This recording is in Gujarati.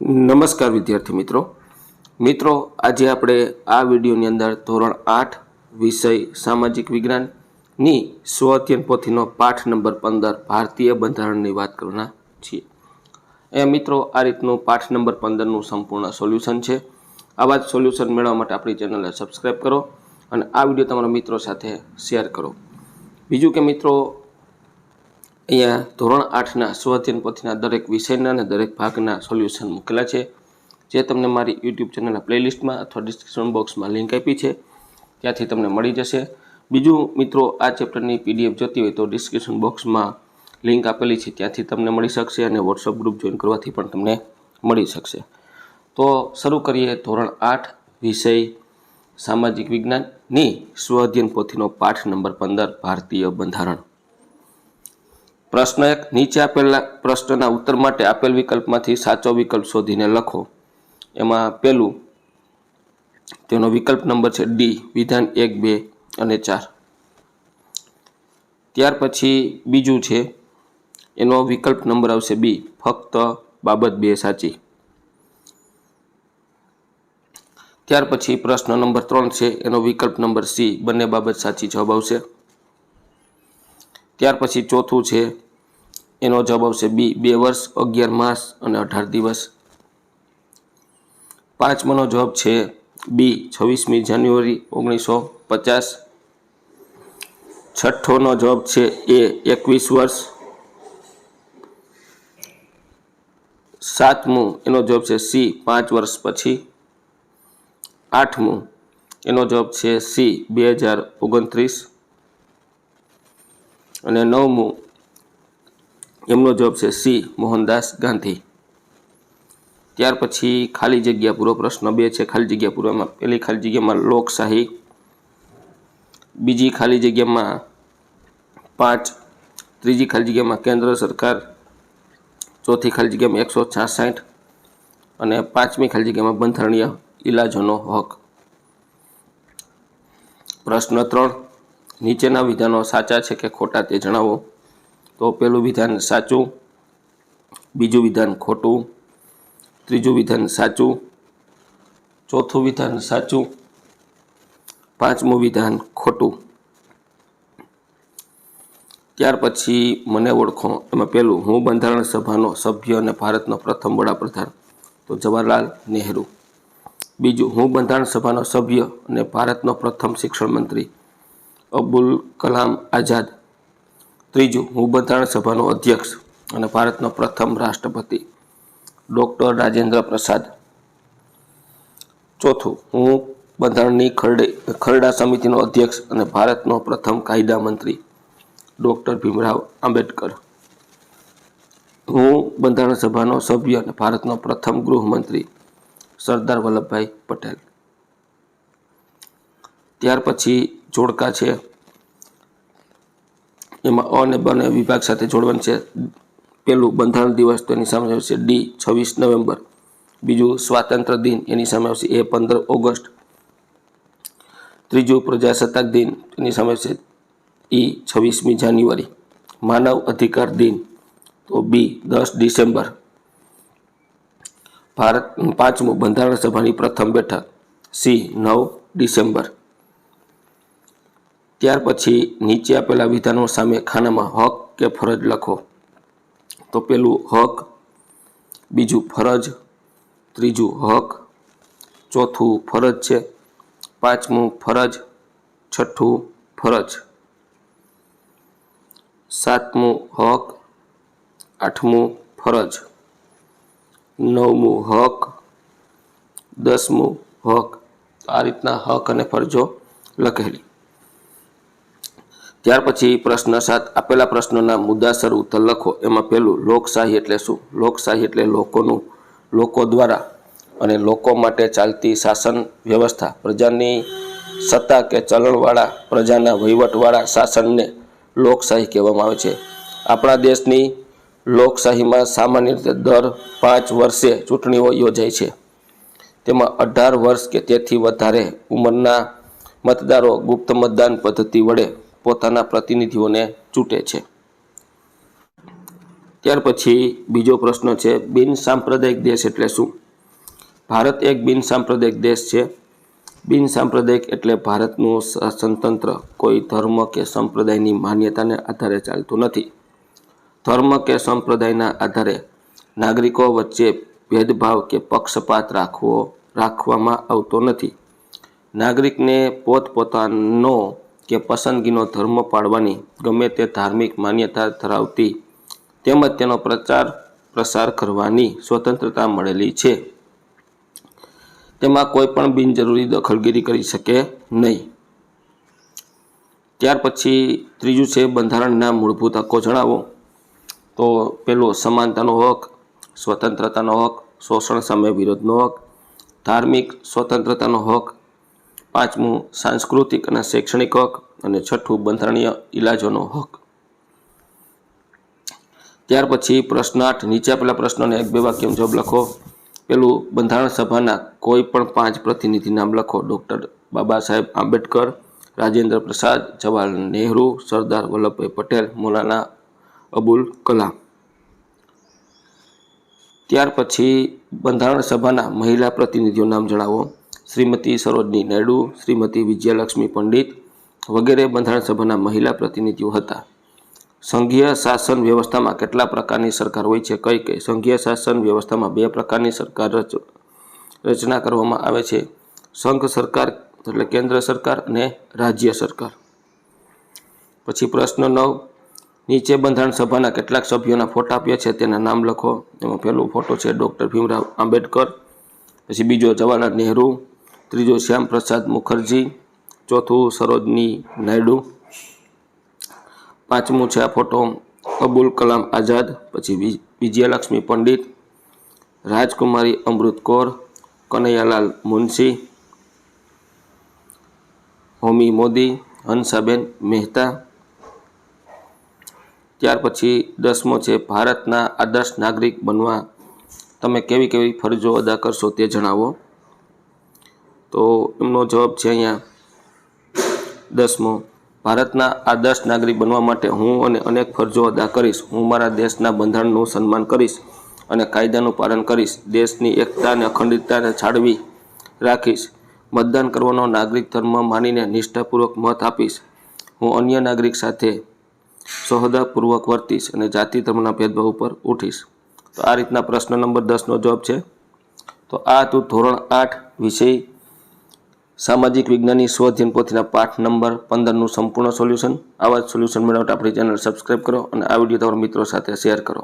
નમસ્કાર વિદ્યાર્થી મિત્રો. મિત્રો, આજે આપણે આ વિડીયોની અંદર ધોરણ આઠ, વિષય સામાજિક વિજ્ઞાનની સ્વ અધ્યયન પોથીનો પાઠ નંબર પંદર ભારતીય બંધારણની વાત કરવાના છીએ. એ મિત્રો, આ રીતનું પાઠ નંબર પંદરનું સંપૂર્ણ સોલ્યુશન છે. આવા જ સોલ્યુશન મેળવવા માટે આપણી ચેનલને સબસ્ક્રાઈબ કરો અને આ વીડિયો તમારા મિત્રો સાથે શેર કરો. બીજું કે મિત્રો અહીંયા ધોરણ આઠના સ્વાધ્યન પોથીના દરેક વિષયના અને દરેક ભાગના સોલ્યુશન મૂકેલા છે. જે તમને મારી યુટ્યુબ ચેનલના પ્લેલિસ્ટમાં અથવા ડિસ્ક્રિપ્શન બોક્સમાં લિંક આપી છે. ત્યાંથી તમને મળી જશે. બીજું, મિત્રો, આ ચેપ્ટરની પીડીએફ જોતી હોય તો ડિસ્ક્રિપ્શન બોક્સમાં લિંક આપેલી છે. ત્યાંથી તમને મળી શકશે અને વોટ્સઅપ ગ્રુપ જોઈન કરવાથી પણ તમને મળી શકશે. તો શરૂ કરીએ ધોરણ આઠ, વિષય સામાજિક વિજ્ઞાનની સ્વ અધ્યયન પોથીનો પાઠ નંબર પંદર, ભારતીય બંધારણ. પ્રશ્ન એક, નીચે આપેલા પ્રશ્નના ઉત્તર માટે આપેલ વિકલ્પમાંથી સાચો વિકલ્પ શોધીને લખો. એમાં પહેલું તેનો વિકલ્પ નંબર છે ડી, વિધાન એક, બે અને ચાર. ત્યાર પછી બીજું છે, એનો વિકલ્પ નંબર આવશે બી, ફક્ત બાબત બે સાચી. ત્યાર પછી પ્રશ્ન નંબર ત્રણ છે, એનો વિકલ્પ નંબર સી, બંને બાબત સાચી જવાબ આવશે. ત્યાર પછી ચોથું છે, એનો જવાબ આવશે બી, બે વર્ષ, અગિયાર માસ અને અઢાર દિવસ. પાંચમાનો જવાબ છે બી, છવ્વીસમી જાન્યુઆરી, ઓગણીસો પચાસ. છઠ્ઠોનો જવાબ છે એ, એકવીસ વર્ષ. સાતમું, એનો જવાબ છે સી, પાંચ વર્ષ પછી. આઠમું, એનો જવાબ છે સી, બે હજાર ઓગણત્રીસ. અને નવમું, એમનો જવાબ છે સી, મોહનદાસ ગાંધી. ત્યાર પછી ખાલી જગ્યા પૂરો, પ્રશ્ન બે છે, ખાલી જગ્યા પૂરામાં પહેલી ખાલી જગ્યામાં લોકશાહી, બીજી ખાલી જગ્યામાં પાંચ, ત્રીજી ખાલી જગ્યામાં કેન્દ્ર સરકાર, ચોથી ખાલી જગ્યામાં એકસો છાસઠ અને પાંચમી ખાલી જગ્યામાં બંધારણીય ઇલાજોનો હક. પ્રશ્ન ત્રણ નીચેના વિધાનો સાચા છે કે ખોટા તે જણાવો. તો પહેલું વિધાન સાચું, બીજું વિધાન ખોટું, ત્રીજું વિધાન સાચું, ચોથું વિધાન સાચું, પાંચમું વિધાન ખોટું. ત્યાર પછી મને ઓળખો. એમાં પહેલું હું બંધારણ સભાનો સભ્ય અને ભારતનો પ્રથમ વડાપ્રધાન. તો જવાહરલાલ નહેરુ. બીજું, હું બંધારણ સભાનો સભ્ય અને ભારતનો પ્રથમ શિક્ષણ મંત્રી. અબ્દુલ કલામ આઝાદ. ત્રીજું, હું બંધારણ સભાનો અધ્યક્ષ અને ભારતનો પ્રથમ રાષ્ટ્રપતિ. ડૉક્ટર રાજેન્દ્ર પ્રસાદ. ચોથું, હું બંધારણની ખરડે, ખરડા સમિતિનો અધ્યક્ષ અને ભારતનો પ્રથમ કાયદા મંત્રી. ડૉક્ટર ભીમરાવ આંબેડકર. હું બંધારણ સભાનો સભ્ય અને ભારતનો પ્રથમ ગૃહમંત્રી, સરદાર વલ્લભભાઈ પટેલ. ત્યાર પછી જોડકા છે. એમાં અ અને બ ને વિભાગ સાથે જોડવાનું છે. પેલું બંધારણ દિવસ તો એની સામે આવશે ડી છવ્વીસ નવેમ્બર. બીજું સ્વાતંત્ર્ય દિન એની સામે આવશે એ પંદર ઓગસ્ટ. ત્રીજું પ્રજાસત્તાક દિન એની સામે આવશે ઈ છવ્વીસમી જાન્યુઆરી. માનવ અધિકાર દિન તો બી દસ ડિસેમ્બર. ભારત પાંચમું બંધારણ સભાની પ્રથમ બેઠક સી નવ ડિસેમ્બર. ત્યાર પછી નીચે આપેલા વિધાનો સામે ખાનામાં હક કે ફરજ લખો. તો પેલું હક, બીજું ફરજ, ત્રીજું હક, ચોથું ફરજ છે, પાંચમું ફરજ, છઠ્ઠું ફરજ. સાતમું હક, આઠમું ફરજ. નવમું હક, દસમું હક. આ રીતના હક અને ફરજો લખેલી. ત્યાર પછી પ્રશ્ન સાત, આપેલા પ્રશ્નોના મુદ્દાસર ઉત્તર લખો. એમાં પહેલું લોકશાહી એટલે શું? લોકશાહી એટલે લોકોનું, લોકો દ્વારા અને લોકો માટે ચાલતી શાસન વ્યવસ્થા. પ્રજાની સત્તા કે ચલણવાળા, પ્રજાના વહીવટવાળા શાસનને લોકશાહી કહેવામાં આવે છે. આપણા દેશની લોકશાહીમાં સામાન્ય રીતે દર પાંચ વર્ષે ચૂંટણીઓ યોજાય છે. તેમાં અઢાર વર્ષ કે તેથી વધારે ઉંમરના મતદારો ગુપ્ત મતદાન પદ્ધતિ વડે પોતાના પ્રતિનિધિઓને ચૂંટે છે. ત્યાર પછી બીજો પ્રશ્ન છે, બિન સાંપ્રદાયિક દેશ એટલે શું? ભારત એક બિન સાંપ્રદાયિક દેશ છે. બિન સાંપ્રદાયિક એટલે ભારતનું શાસનતંત્ર કોઈ ધર્મ કે સંપ્રદાયની માન્યતાને આધારે ચાલતું નથી. ધર્મ કે સંપ્રદાયના આધારે નાગરિકો વચ્ચે ભેદભાવ કે પક્ષપાત રાખવો, રાખવામાં આવતો નથી. નાગરિકને પોતપોતાનો કે પસંદગીનો ધર્મ પાળવાની ગમે તે ધાર્મિક માન્યતા ધરાવતી તેમજ તેનો પ્રચાર પ્રસાર કરવાની સ્વતંત્રતા મળેલી છે. તેમાં કોઈ પણ બિનજરૂરી દખલગીરી કરી શકે નહીં. ત્યાર પછી ત્રીજું છે બંધારણના મૂળભૂત હક્કો જણાવો. તો પેલો સમાનતાનો હક, સ્વતંત્રતાનો હક, શોષણ સામે વિરોધનો હક, ધાર્મિક સ્વતંત્રતાનો હક પાંચમું, સાંસ્કૃતિક અને શૈક્ષણિક હક અને છઠ્ઠું, બંધારણીય ઇલાજોનો હક. ત્યાર પછી પ્રશ્ન આઠ, નીચે આપેલા પ્રશ્નોને એક બે વાક્યમાં જવાબ લખો. પેલું, બંધારણ સભાના કોઈ પણ પાંચ પ્રતિનિધિ નામ લખો. ડૉક્ટર બાબા સાહેબ આંબેડકર, રાજેન્દ્ર પ્રસાદ, જવાહરલાલ નહેરુ, સરદાર વલ્લભભાઈ પટેલ, મૌલાના અબુલ કલામ. ત્યાર પછી બંધારણ સભાના મહિલા પ્રતિનિધિઓ નામ જણાવો. શ્રીમતી સરોજની નાયડુ, શ્રીમતી વિજયલક્ષ્મી પંડિત વગેરે બંધારણ સભાના મહિલા પ્રતિનિધિઓ હતા. સંઘીય શાસન વ્યવસ્થામાં કેટલા પ્રકારની સરકાર હોય છે કઈ કઈ? સંઘીય શાસન વ્યવસ્થામાં બે પ્રકારની સરકાર રચ, રચના કરવામાં આવે છે. સંઘ સરકાર એટલે કેન્દ્ર સરકાર અને રાજ્ય સરકાર. પછી પ્રશ્ન નવ, નીચે બંધારણ સભાના કેટલાક સભ્યોના ફોટા આપ્યા છે? તેના નામ લખો. એમાં પહેલો ફોટો છે ડૉક્ટર ભીમરાવ આંબેડકર, પછી બીજો જવાહરલાલ નહેરુ ત્રીજો શ્યામ પ્રસાદ મુખર્જી, ચોથું સરોજની નાયડુ, પાંચમું છે આ ફોટો અબુલ કલામ આઝાદ, પછી વિજયલક્ષ્મી પંડિત, રાજકુમારી અમૃત કૌર, કનૈયાલાલ મુનશી, હોમી મોદી, હંસાબેન મહેતા, ત્યાર પછી દસમો છે ભારતના આદર્શ નાગરિક બનવા. તમે કેવી કેવી ફરજો અદા કરશો તે જણાવો. તો એમનો જવાબ છે અહીંયા દસમો. ભારતના આદર્શ નાગરિક બનવા માટે હું અને અનેક ફરજો અદા કરીશ. હું મારા દેશના બંધારણનું સન્માન કરીશ અને કાયદાનું પાલન કરીશ. દેશની એકતા અને અખંડિતતાને જાળવી રાખીશ. મતદાન કરવાનો નાગરિક ધર્મ માનીને નિષ્ઠાપૂર્વક મત આપીશ. હું અન્ય નાગરિક સાથે સહદાપૂર્વક વર્તીશ અને જાતિ ધર્મના ભેદભાવ ઉપર ઉઠીશ. તો આ રીતના પ્રશ્ન નંબર દસનો જવાબ છે. તો આ હતું ધોરણ આઠ વિષય સામાજિક વિજ્ઞાનની સ્વઅધ્યયન પોથીના પાઠ નંબર પંદરનું સંપૂર્ણ સોલ્યુશન. આવા જ સોલ્યુશન મેળવતા આપણી ચેનલ સબસ્ક્રાઈબ કરો અને આ વીડિયો તમારા મિત્રો સાથે શેર કરો.